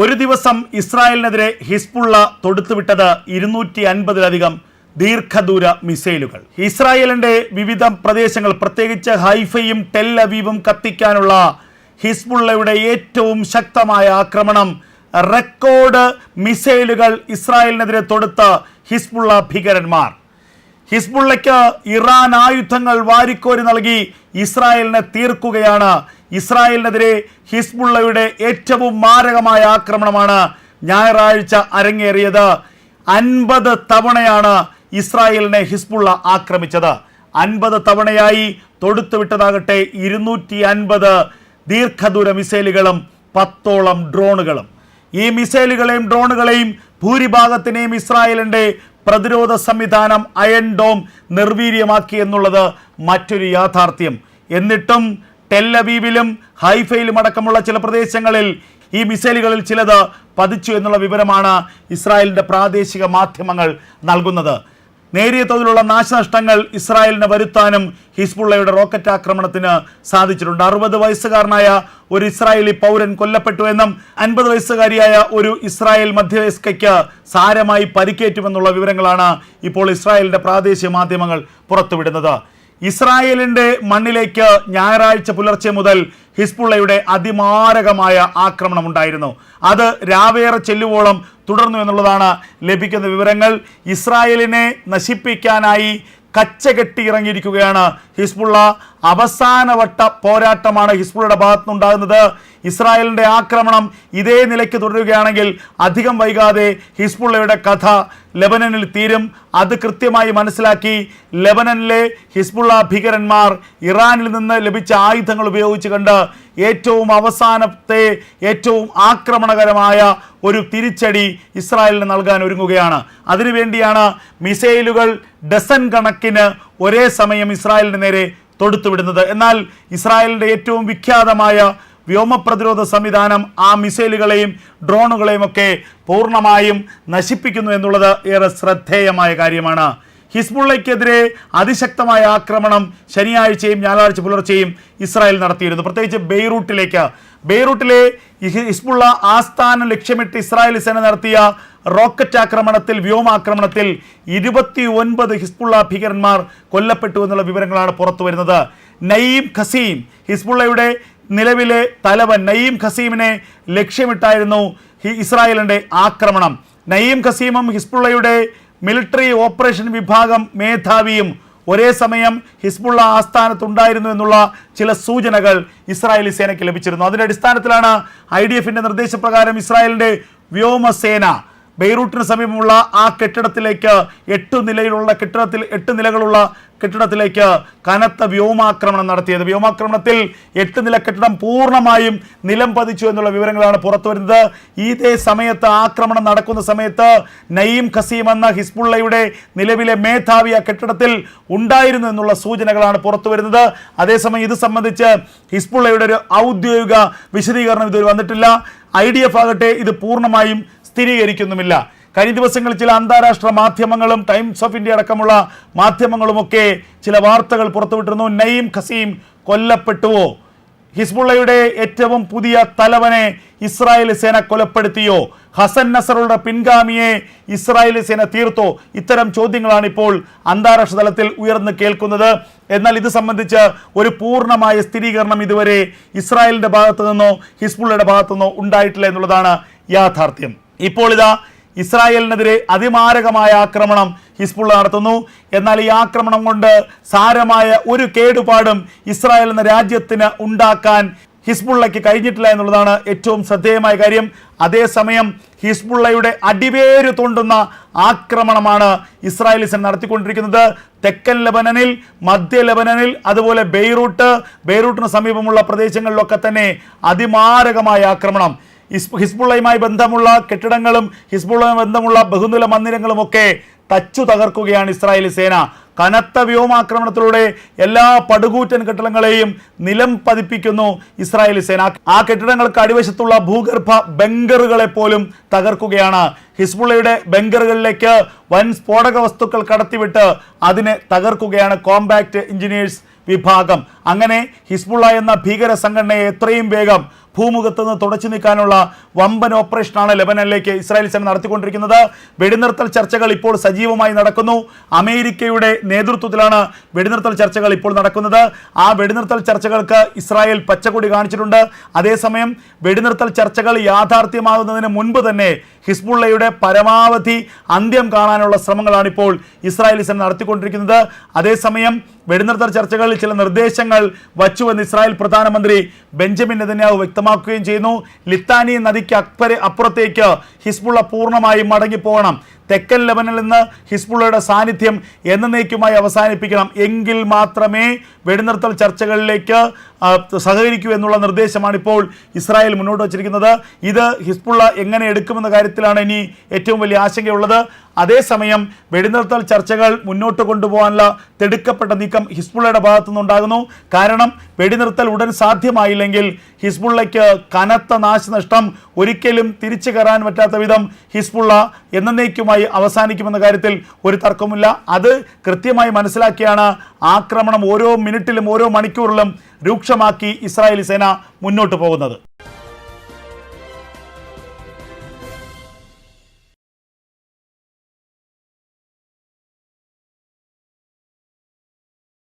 ഒരു ദിവസം ഇസ്രായേലിനെതിരെ ഹിസ്ബുള്ള തൊടുത്തുവിട്ടത് ഇരുന്നൂറ്റി അൻപതിലധികം ദീർഘദൂര മിസൈലുകൾ. ഇസ്രായേലിന്റെ വിവിധ പ്രദേശങ്ങൾ പ്രത്യേകിച്ച് ഹൈഫയും ടെൽ അവീവും കത്തിക്കാനുള്ള ഹിസ്ബുള്ളയുടെ ഏറ്റവും ശക്തമായ ആക്രമണം റെക്കോർഡ് മിസൈലുകൾ ഇസ്രായേലിനെതിരെ തൊടുത്ത ഹിസ്ബുള്ള ഭീകരന്മാർ. ഹിസ്ബുള്ളയ്ക്ക് ഇറാൻ ആയുധങ്ങൾ വാരിക്കോരി നൽകി ഇസ്രായേലിനെ തീർക്കുകയാണ്. ഇസ്രായേലിനെതിരെ ഹിസ്ബുള്ളയുടെ ഏറ്റവും മാരകമായ ആക്രമണമാണ് ഞായറാഴ്ച അരങ്ങേറിയത്. അൻപത് തവണയാണ് ഇസ്രായേലിനെ ഹിസ്ബുള്ള ആക്രമിച്ചത്. അൻപത് തവണയായി തൊടുത്തുവിട്ടതാകട്ടെ ഇരുന്നൂറ്റി അൻപത് ദീർഘദൂര മിസൈലുകളും പത്തോളം ഡ്രോണുകളും. ഈ മിസൈലുകളെയും ഡ്രോണുകളെയും ഭൂരിഭാഗത്തിനെയും ഇസ്രായേലിന്റെ പ്രതിരോധ സംവിധാനം അയൺ ഡോം നിർവീര്യമാക്കി എന്നുള്ളത് മറ്റൊരു യാഥാർത്ഥ്യം. എന്നിട്ടും ടെല്ലവീവിലും ഹൈഫയിലും അടക്കമുള്ള ചില പ്രദേശങ്ങളിൽ ഈ മിസൈലുകളിൽ ചിലത് പതിച്ചു എന്നുള്ള വിവരമാണ് ഇസ്രായേലിന്റെ പ്രാദേശിക മാധ്യമങ്ങൾ നൽകുന്നത്. നേരിയ തോതിലുള്ള നാശനഷ്ടങ്ങൾ ഇസ്രായേലിന് വരുത്താനും ഹിസ്ബുള്ളയുടെ റോക്കറ്റ് ആക്രമണത്തിന് സാധിച്ചിട്ടുണ്ട്. അറുപത് വയസ്സുകാരനായ ഒരു ഇസ്രായേലി പൗരൻ കൊല്ലപ്പെട്ടു എന്നും അൻപത് വയസ്സുകാരിയായ ഒരു ഇസ്രായേൽ മധ്യവയസ്കയ്ക്ക് സാരമായി പരിക്കേറ്റുമെന്നുള്ള വിവരങ്ങളാണ് ഇപ്പോൾ ഇസ്രായേലിന്റെ പ്രാദേശിക മാധ്യമങ്ങൾ പുറത്തുവിടുന്നത്. ഇസ്രായേലിന്റെ മണ്ണിലേക്ക് ഞായറാഴ്ച പുലർച്ചെ മുതൽ ഹിസ്ബുള്ളയുടെ അതിമാരകമായ ആക്രമണം ഉണ്ടായിരുന്നു. അത് രാവേറെ ചെല്ലുവോളം തുടർന്നു എന്നുള്ളതാണ് ലഭിക്കുന്ന വിവരങ്ങൾ. ഇസ്രായേലിനെ നശിപ്പിക്കാനായി കച്ചകെട്ടി ഇറങ്ങിയിരിക്കുകയാണ് ഹിസ്ബുള്ള അവസാനവട്ട പോരാട്ടമാണ് ഹിസ്ബുള്ളയുടെ ഭാഗത്തുനിന്നുണ്ടാകുന്നത്. ഇസ്രായേലിന്റെ ആക്രമണം ഇതേ നിലയ്ക്ക് തുടരുകയാണെങ്കിൽ അധികം വൈകാതെ ഹിസ്ബുള്ളയുടെ കഥ ലെബനനിൽ തീരും. അത് കൃത്യമായി മനസ്സിലാക്കി ലെബനനിലെ ഹിസ്ബുള്ള ഭീകരന്മാർ ഇറാനിൽ നിന്ന് ലഭിച്ച ആയുധങ്ങൾ ഉപയോഗിച്ച് കണ്ട് ഏറ്റവും അവസാനത്തെ ഏറ്റവും ആക്രമണകരമായ ഒരു തിരിച്ചടി ഇസ്രായേലിന് നൽകാൻ ഒരുങ്ങുകയാണ്. അതിനുവേണ്ടിയാണ് മിസൈലുകൾ ഡസൻ കണക്കിന് ഒരേ സമയം ഇസ്രായേലിന് നേരെ തൊടുത്തുവിടുന്നത്. എന്നാൽ ഇസ്രായേലിന്റെ ഏറ്റവും വിഖ്യാതമായ വ്യോമ പ്രതിരോധ സംവിധാനം ആ മിസൈലുകളെയും ഡ്രോണുകളെയും ഒക്കെ പൂർണമായും നശിപ്പിക്കുന്നു എന്നുള്ളത് ഏറെ ശ്രദ്ധേയമായ കാര്യമാണ്. ഹിസ്ബുള്ളയ്ക്കെതിരെ അതിശക്തമായ ആക്രമണം ശനിയാഴ്ചയും ഞായറാഴ്ച പുലർച്ചെയും ഇസ്രായേൽ നടത്തിയിരുന്നു. പ്രത്യേകിച്ച് ബെയ്റൂട്ടിലേക്ക്. ബെയ്റൂട്ടിലെ ഹിസ്ബുള്ള ആസ്ഥാനം ലക്ഷ്യമിട്ട് ഇസ്രായേൽ സേന നടത്തിയ റോക്കറ്റ് ആക്രമണത്തിൽ വ്യോമാക്രമണത്തിൽ ഇരുപത്തി ഒൻപത് ഹിസ്ബുള്ള ഭീകരന്മാർ കൊല്ലപ്പെട്ടു എന്നുള്ള വിവരങ്ങളാണ് പുറത്തു വരുന്നത്. നയീം ഖസീം ഹിസ്ബുള്ളയുടെ നിലവിലെ തലവൻ നയീം ഖസീമിനെ ലക്ഷ്യമിട്ടായിരുന്നു ഇസ്രായേലിന്റെ ആക്രമണം. നയീം ഖസീമും ഹിസ്ബുള്ളയുടെ മിലിറ്ററി ഓപ്പറേഷൻ വിഭാഗം മേധാവിയും ഒരേ സമയം ഹിസ്ബുള്ള ആസ്ഥാനത്തുണ്ടായിരുന്നു എന്നുള്ള ചില സൂചനകൾ ഇസ്രായേലി സേനയ്ക്ക് ലഭിച്ചിരുന്നു. അതിന്റെ അടിസ്ഥാനത്തിലാണ് ഐ ഡി എഫിന്റെ നിർദ്ദേശപ്രകാരം ഇസ്രായേലിന്റെ വ്യോമസേന ബെയ്റൂട്ടിന് സമീപമുള്ള ആ കെട്ടിടത്തിലേക്ക് എട്ട് നിലയിലുള്ള കെട്ടിടത്തിൽ എട്ട് നിലകളുള്ള കെട്ടിടത്തിലേക്ക് കനത്ത വ്യോമാക്രമണം നടത്തിയത്. വ്യോമാക്രമണത്തിൽ എട്ട് നില കെട്ടിടം പൂർണമായും നിലം പതിച്ചു എന്നുള്ള വിവരങ്ങളാണ് പുറത്തു വരുന്നത്. ഇതേ സമയത്ത് ആക്രമണം നടക്കുന്ന സമയത്ത് നയീം ഖസീം എന്ന ഹിസ്ബുള്ളയുടെ നിലവിലെ മേധാവി ആ കെട്ടിടത്തിൽ ഉണ്ടായിരുന്നു എന്നുള്ള സൂചനകളാണ് പുറത്തു വരുന്നത്. അതേസമയം ഇത് സംബന്ധിച്ച് ഹിസ്ബുള്ളയുടെ ഒരു ഔദ്യോഗിക വിശദീകരണം ഇതുവരെ വന്നിട്ടില്ല. ഐ ഡി എഫ് ആകട്ടെ ഇത് പൂർണമായും സ്ഥിരീകരിക്കുന്നുമില്ല. കഴിഞ്ഞ ദിവസങ്ങളിൽ ചില അന്താരാഷ്ട്ര മാധ്യമങ്ങളും ടൈംസ് ഓഫ് ഇന്ത്യ അടക്കമുള്ള മാധ്യമങ്ങളുമൊക്കെ ചില വാർത്തകൾ പുറത്തുവിട്ടിരുന്നു. നയീം ഖസീം കൊല്ലപ്പെട്ടുവോ? ഹിസ്ബുള്ളയുടെ ഏറ്റവും പുതിയ തലവനെ ഇസ്രായേൽ സേന കൊലപ്പെടുത്തിയോ? ഹസൻ നസറുടെ പിൻഗാമിയെ ഇസ്രായേൽ സേന തീർത്തോ? ഇത്തരം ചോദ്യങ്ങളാണ് ഇപ്പോൾ അന്താരാഷ്ട്ര തലത്തിൽ ഉയർന്നു കേൾക്കുന്നത്. എന്നാൽ ഇത് സംബന്ധിച്ച് ഒരു പൂർണമായ സ്ഥിരീകരണം ഇതുവരെ ഇസ്രായേലിന്റെ ഭാഗത്തു നിന്നോ ഹിസ്ബുള്ളയുടെ ഭാഗത്തു നിന്നോ ഉണ്ടായിട്ടില്ല എന്നുള്ളതാണ് യാഥാർത്ഥ്യം. ഇപ്പോൾ ഇതാ ഇസ്രായേലിനെതിരെ അതിമാരകമായ ആക്രമണം ഹിസ്ബുള്ള നടത്തുന്നു. എന്നാൽ ഈ ആക്രമണം കൊണ്ട് സാരമായ ഒരു കേടുപാടും ഇസ്രായേൽ എന്ന രാജ്യത്തിന് ഉണ്ടാക്കാൻ ഹിസ്ബുള്ളയ്ക്ക് കഴിഞ്ഞിട്ടില്ല എന്നുള്ളതാണ് ഏറ്റവും ശ്രദ്ധേയമായ കാര്യം. അതേസമയം ഹിസ്ബുള്ളയുടെ അടിവേര് തോണ്ടുന്ന ആക്രമണമാണ് ഇസ്രായേലിസൻ നടത്തിക്കൊണ്ടിരിക്കുന്നത്. തെക്കൻ ലബനനിൽ മധ്യ ലബനനിൽ അതുപോലെ ബെയ്റൂട്ട് ബെയ്റൂട്ടിന് സമീപമുള്ള പ്രദേശങ്ങളിലൊക്കെ തന്നെ അതിമാരകമായ ആക്രമണം. ഹിസ്ബുള്ളയുമായി ബന്ധമുള്ള കെട്ടിടങ്ങളും ഹിസ്ബുള്ളയുമായി ബന്ധമുള്ള ബഹുനില മന്ദിരങ്ങളും ഒക്കെ തച്ചു തകർക്കുകയാണ് ഇസ്രായേലി സേന. കനത്ത വ്യോമാക്രമണത്തിലൂടെ എല്ലാ പടുകൂറ്റൻ കെട്ടിടങ്ങളെയും നിലം പതിപ്പിക്കുന്നു ഇസ്രായേലി സേന. ആ കെട്ടിടങ്ങൾക്ക് അടിവശത്തുള്ള ഭൂഗർഭ ബങ്കറുകളെ പോലും തകർക്കുകയാണ്. ഹിസ്ബുള്ളയുടെ ബങ്കറുകളിലേക്ക് വൻ സ്ഫോടക വസ്തുക്കൾ കടത്തിവിട്ട് അതിനെ തകർക്കുകയാണ് കോമ്പാക്ട് എഞ്ചിനീയേഴ്സ് വിഭാഗം. അങ്ങനെ ഹിസ്ബുള്ള എന്ന ഭീകര സംഘടനയെ എത്രയും വേഗം ഭൂമുഖത്ത് നിന്ന് തുടച്ചു നീക്കാനുള്ള വമ്പൻ ഓപ്പറേഷനാണ് ലെബനനിലേക്ക് ഇസ്രായേൽ സേന നടത്തിക്കൊണ്ടിരിക്കുന്നത്. വെടിനിർത്തൽ ചർച്ചകൾ ഇപ്പോൾ സജീവമായി നടക്കുന്നു. അമേരിക്കയുടെ നേതൃത്വത്തിലാണ് വെടിനിർത്തൽ ചർച്ചകൾ ഇപ്പോൾ നടക്കുന്നത്. ആ വെടിനിർത്തൽ ചർച്ചകൾക്ക് ഇസ്രായേൽ പച്ചക്കൊടി കാണിച്ചിട്ടുണ്ട്. അതേസമയം വെടിനിർത്തൽ ചർച്ചകൾ യാഥാർത്ഥ്യമാകുന്നതിന് മുൻപ് തന്നെ ഹിസ്ബുള്ളയുടെ പരമാവധി അന്ത്യം കാണാനുള്ള ശ്രമങ്ങളാണ് ഇപ്പോൾ ഇസ്രായേൽ സേന നടത്തിക്കൊണ്ടിരിക്കുന്നത്. അതേസമയം വെടിനിർത്തൽ ചർച്ചകളിൽ ചില നിർദ്ദേശങ്ങൾ വച്ചുവെന്ന് ഇസ്രായേൽ പ്രധാനമന്ത്രി ബെഞ്ചമിൻ നെതന്യാഹു വ്യക്തമാക്കുകയും ചെയ്യുന്നു. ലിത്താനി നദിക്ക് അക്പരെ അപ്പുറത്തേക്ക് ഹിസ്ബുള്ള പൂർണമായും മടങ്ങിപ്പോകണം. തെക്കൻ ലെബനിൽ നിന്ന് ഹിസ്ബുള്ളയുടെ സാന്നിധ്യം എന്നേക്കുമായി അവസാനിപ്പിക്കണം. എങ്കിൽ മാത്രമേ വെടിനിർത്തൽ ചർച്ചകളിലേക്ക് സഹകരിക്കൂ എന്നുള്ള നിർദ്ദേശമാണ് ഇപ്പോൾ ഇസ്രായേൽ മുന്നോട്ട് വച്ചിരിക്കുന്നത്. ഇത് ഹിസ്ബുള്ള എങ്ങനെ എടുക്കുമെന്ന കാര്യത്തിലാണ് ഇനി ഏറ്റവും വലിയ ആശങ്കയുള്ളത്. അതേസമയം വെടിനിർത്തൽ ചർച്ചകൾ മുന്നോട്ട് കൊണ്ടുപോകാനുള്ള തിടുക്കപ്പെട്ട നീക്കം ഹിസ്ബുള്ളയുടെ ഭാഗത്തു നിന്നുണ്ടാകുന്നു. കാരണം വെടിനിർത്തൽ ഉടൻ സാധ്യമായില്ലെങ്കിൽ ഹിസ്ബുള്ളയ്ക്ക് കനത്ത നാശനഷ്ടം ഒരിക്കലും തിരിച്ചു കയറാൻ പറ്റാത്ത വിധം ഹിസ്ബുള്ള എന്നേക്കുമായി അവസാനിക്കുമെന്ന കാര്യത്തിൽ ഒരു തർക്കമില്ല അത് കൃത്യമായി മനസ്സിലാക്കിയാണ് ആക്രമണം ഓരോ മിനിറ്റിലും ഓരോ മണിക്കൂറിലും രൂക്ഷമാക്കി ഇസ്രായേലി സേന മുന്നോട്ട് പോകുന്നത്.